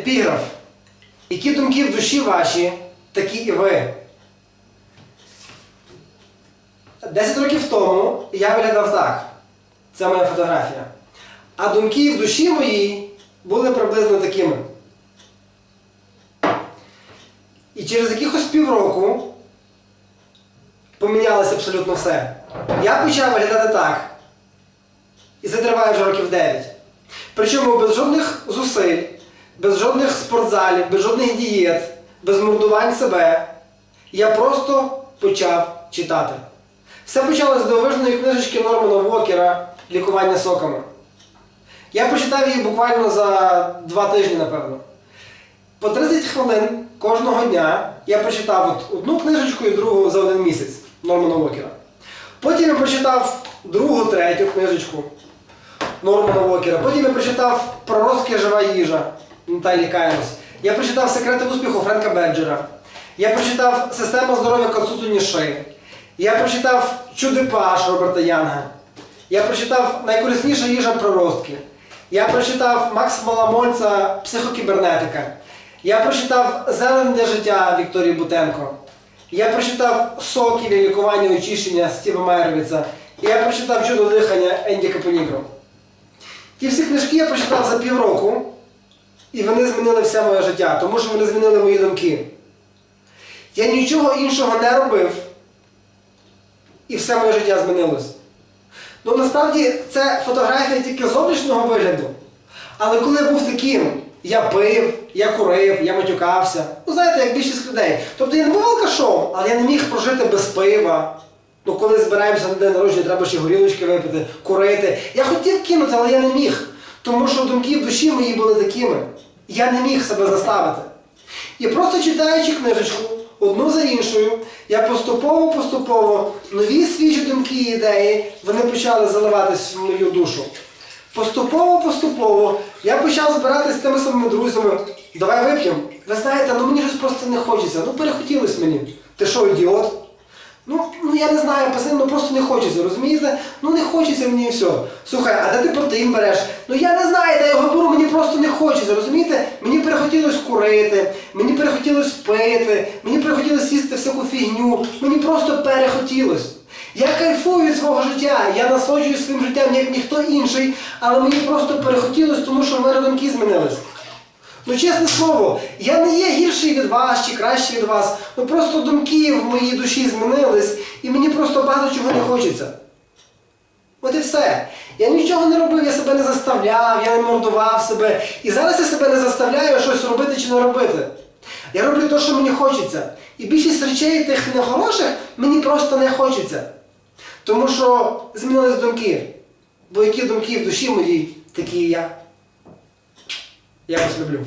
епіграф. Які думки в душі ваші, такі і ви. Десять років тому я виглядав так. Це моя фотографія. А думки в душі моїй були приблизно такими. І через якихось півроку помінялося абсолютно все. Я почав виглядати так. І це триває вже років 9. Причому без жодних зусиль, без жодних спортзалів, без жодних дієт, без мордувань себе. Я просто почав читати. Все почалося з дивовижної книжечки Нормана Вокера Лікування соками. Я прочитав її буквально за два тижні, напевно. По 30 хвилин кожного дня я прочитав от одну книжечку і другу за один місяць Нормана Вокера. Потім я прочитав другу, третю книжечку Нормана Вокера. Потім я прочитав Пророцька жива їжа Наталі Кайрос. Я прочитав Секрети успіху Френка Беджера. Я прочитав Система здоров'я Кацуцу Ніши. Я прочитав Чудипаш Роберта Янга. Я прочитав Найкорисніша їжа проростки. Я прочитав Макс Маламольця Психокібернетика. Я прочитав Зелень для життя Вікторії Бутенко. Я прочитав Соки для лікування очищення Стіва Майровіца. Я прочитав Чудо дихання Енді Капонігро. Ті всі книжки я прочитав за півроку, і вони змінили все моє життя, тому що вони змінили мої думки. Я нічого іншого не робив, і все моє життя змінилось. Ну насправді це фотографія тільки зовнішнього вигляду. Але коли я був таким, я пив, я курив, я матюкався. Ну знаєте, як більшість людей. Тобто я не був алкашом, але я не міг прожити без пива. Ну коли збираємося на день народження, треба ще горілочки випити, курити. Я хотів кинути, але я не міг. Тому що думки в душі мої були такими. Я не міг себе заставити. І просто читаючи книжечку, одну за іншою, я поступово-поступово нові свіжі думки і ідеї, вони почали заливатись в мою душу. Поступово-поступово я почав збиратися з тими самими друзями. Давай вип'ємо. Ви знаєте, ну мені щось просто не хочеться. Ну перехотілось мені. Ти що, ідіот? Ну, ну я не знаю, пацани, ну просто не хочеться, розумієте? Ну не хочеться мені все. Слухай, а де ти протеїн береш? Ну я не знаю, де я його беру, мені просто не хочеться, розумієте? Мені перехотілось курити, мені перехотілось пити, мені перехотілось їсти всяку фігню, мені просто перехотілось. Я кайфую від свого життя, я насолоджуюсь своїм життям як ніхто інший, але мені просто перехотілось, тому що в мене думки змінились. Ну, чесне слово, я не є гірший від вас чи кращий від вас. Ну просто думки в моїй душі змінились, і мені просто багато чого не хочеться. От і все. Я нічого не робив, я себе не заставляв, я не мордував себе. І зараз я себе не заставляю щось робити чи не робити. Я роблю те, що мені хочеться. І більшість речей тих нехороших мені просто не хочеться. Тому що змінились думки. Бо які думки в душі моїй, такі і я. Я вас люблю.